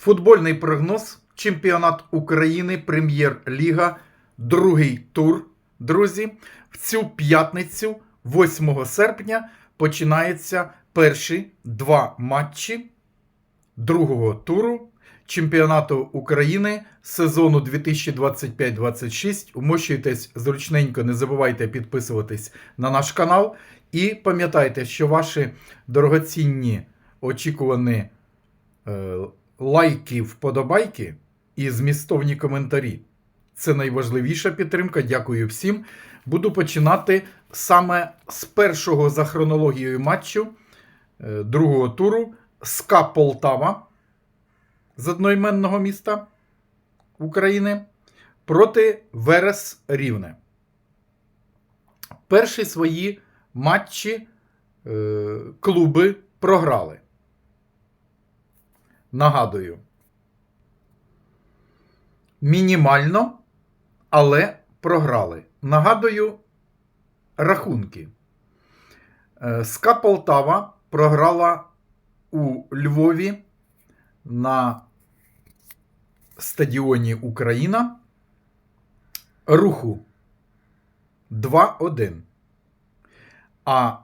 Футбольний прогноз. Чемпіонат України, Прем'єр-ліга, другий тур. Друзі, в цю п'ятницю, 8 серпня, починаються перші два матчі другого туру чемпіонату України сезону 2025-26. Умощуйтесь зручненько, не забувайте підписуватись на наш канал. І пам'ятайте, що ваші дорогоцінні очікувані е, лайки, вподобайки і змістовні коментарі. Це найважливіша підтримка. Дякую всім. Буду починати саме з першого за хронологією матчу е, другого туру СКА Полтава з одноіменного міста України проти Верес Рівне. Перші свої матчі е, клуби програли. Нагадую. Мінімально, але програли. Нагадую рахунки. Е, СКА Полтава програла у Львові на стадіоні Україна руху 2-1. А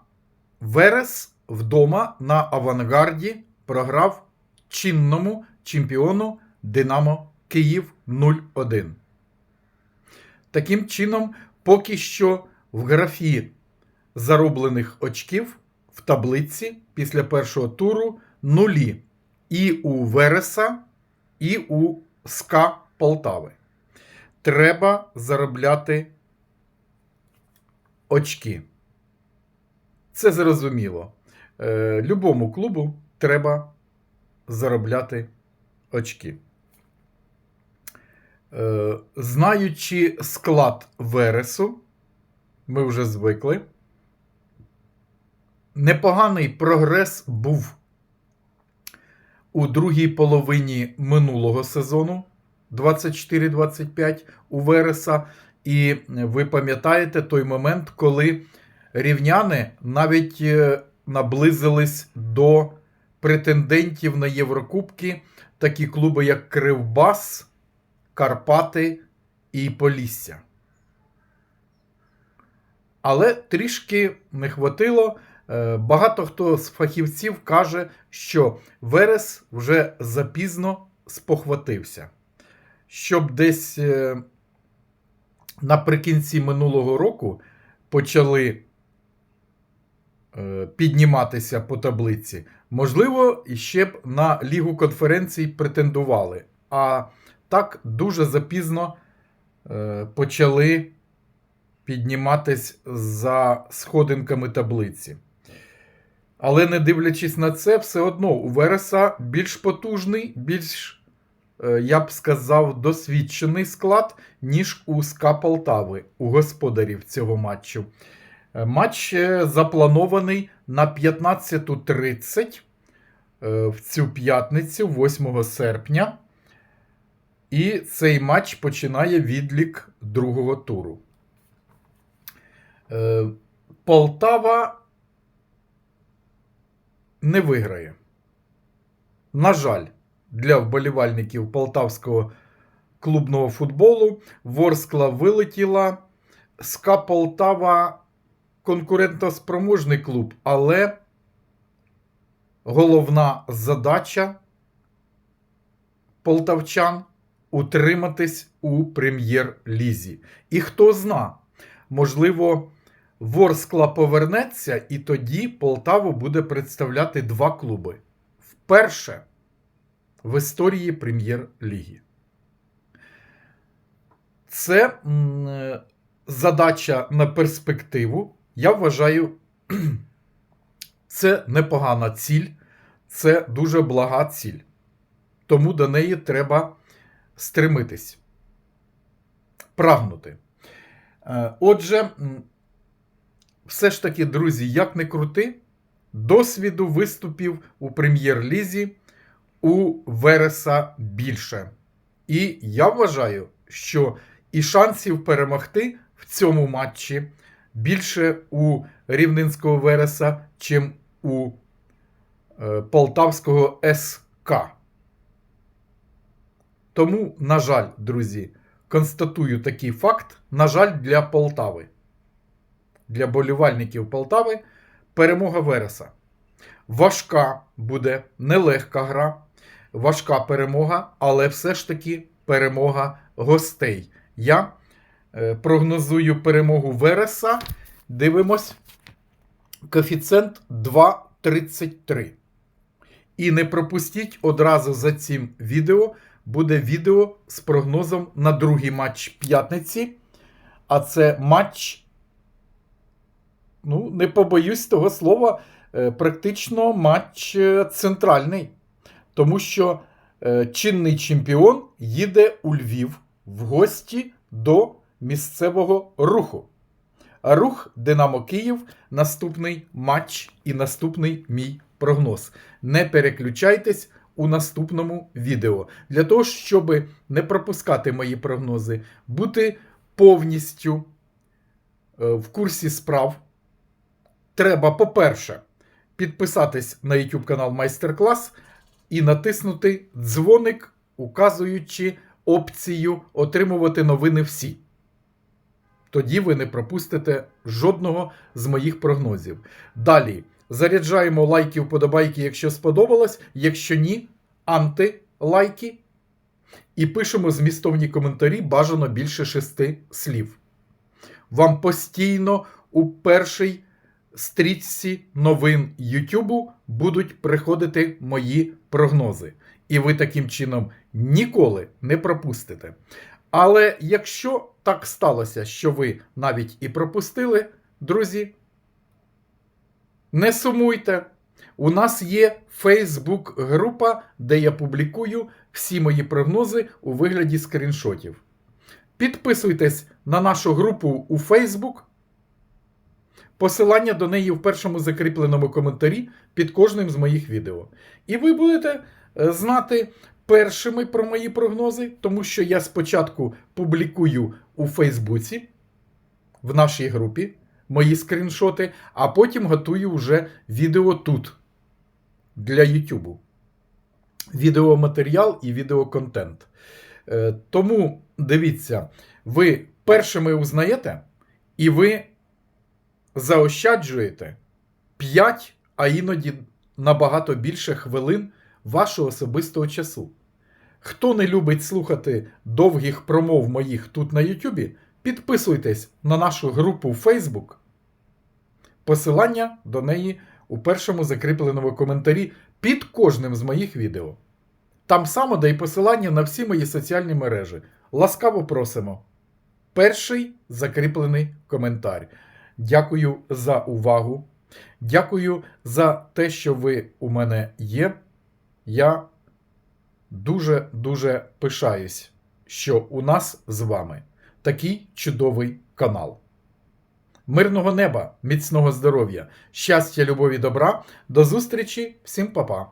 Верес вдома на авангарді програв чинному чемпіону Динамо Київ 0-1. Таким чином, поки що в графі зароблених очків в таблиці після першого туру нулі і у Вереса, і у СКА Полтави. Треба заробляти очки. Це зрозуміло. Е, Любому клубу треба заробляти очки. Е, Знаючи склад Вересу, ми вже звикли. Непоганий прогрес був у другій половині минулого сезону 24-25 у Вереса. І ви пам'ятаєте той момент, коли рівняни навіть е, наблизились до претендентів на Єврокубки, такі клуби, як Кривбас, Карпати і Полісся. Але трішки не хватило. Е, Багато хто з фахівців каже, що Верес вже запізно спохватився. Щоб десь е, наприкінці минулого року почали підніматися по таблиці, можливо, ще б на Лігу конференцій претендували. А так дуже запізно почали підніматись за сходинками таблиці. Але не дивлячись на це, все одно у Вереса більш потужний, більш, е, я б сказав, досвідчений склад, ніж у СКА Полтави, у господарів цього матчу. Е, Матч е, запланований на 15.30 в цю п'ятницю, 8 серпня. І цей матч починає відлік другого туру. Полтава не виграє. На жаль, для вболівальників полтавського клубного футболу Ворскла вилетіла. СКА Полтава конкурентоспроможний клуб, але головна задача полтавчан утриматись у прем'єр-лізі. І хто зна, можливо. Ворскла повернеться, і тоді Полтаву буде представляти два клуби. Вперше в історії прем'єр-ліги. Це задача на перспективу. Я вважаю, це непогана ціль, це дуже блага ціль. Тому до неї треба стремитись, прагнути. Е, отже, все ж таки, друзі, як не крути, досвіду виступів у прем'єр-лізі у Вереса більше. І я вважаю, що і шансів перемогти в цьому матчі більше у Рівненського Вереса, чим у е, Полтавського СК. Тому, на жаль, друзі, констатую такий факт. На жаль, для Полтави. Для болівальників Полтави перемога Вереса. Важка буде, нелегка гра, важка перемога, але все ж таки перемога гостей. Я прогнозую перемогу Вереса. Дивимось. Коефіцієнт 2,33. І не пропустіть одразу за цим відео буде відео з прогнозом на другий матч п'ятниці. А це матч, ну, не побоюсь того слова, е, практично матч е, центральний. Тому що е, чинний чемпіон їде у Львів в гості до місцевого руху. Рух Динамо Київ наступний матч і наступний мій прогноз. Не переключайтесь у наступному відео. Для того, щоб не пропускати мої прогнози, бути повністю е, в курсі справ, треба, по-перше, підписатись на YouTube канал Майстер-клас і натиснути дзвоник, указуючи опцію отримувати новини всі. Тоді ви не пропустите жодного з моїх прогнозів. Далі заряджаємо лайки, вподобайки, якщо сподобалось. Якщо ні, антилайки. І пишемо змістовні коментарі бажано більше шести слів. Вам постійно у першій стрічці новин Ютубу будуть приходити мої прогнози. І ви таким чином ніколи не пропустите. Але якщо так сталося, що ви навіть і пропустили, друзі, не сумуйте. У нас є Facebook-група, де я публікую всі мої прогнози у вигляді скріншотів. Підписуйтесь на нашу групу у Facebook. Посилання до неї в першому закріпленому коментарі під кожним з моїх відео. І ви будете е, знати першими про мої прогнози, тому що я спочатку публікую у Фейсбуці в нашій групі мої скріншоти, а потім готую вже відео тут для Ютубу. Відеоматеріал і відеоконтент. Е, Тому дивіться, ви першими узнаєте, і ви заощаджуєте 5, а іноді набагато більше хвилин вашого особистого часу. Хто не любить слухати довгих промов моїх тут на Ютубі, підписуйтесь на нашу групу в Facebook. Посилання до неї у першому закріпленому коментарі під кожним з моїх відео. Там само де й посилання на всі мої соціальні мережі. Ласкаво просимо. Перший закріплений коментар. Дякую за увагу. Дякую за те, що ви у мене є. Я дуже-дуже пишаюсь, що у нас з вами такий чудовий канал. Мирного неба, міцного здоров'я, щастя, любові, добра. До зустрічі, всім па-па!